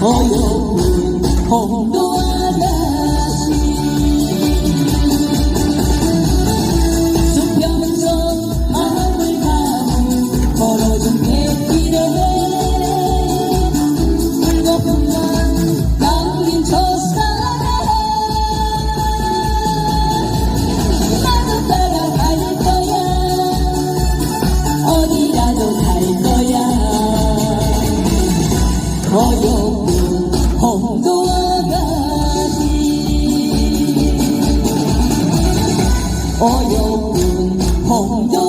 Oh, oh, oh, oh, oh. 어렵고 홍도와 같이 어렵고 홍도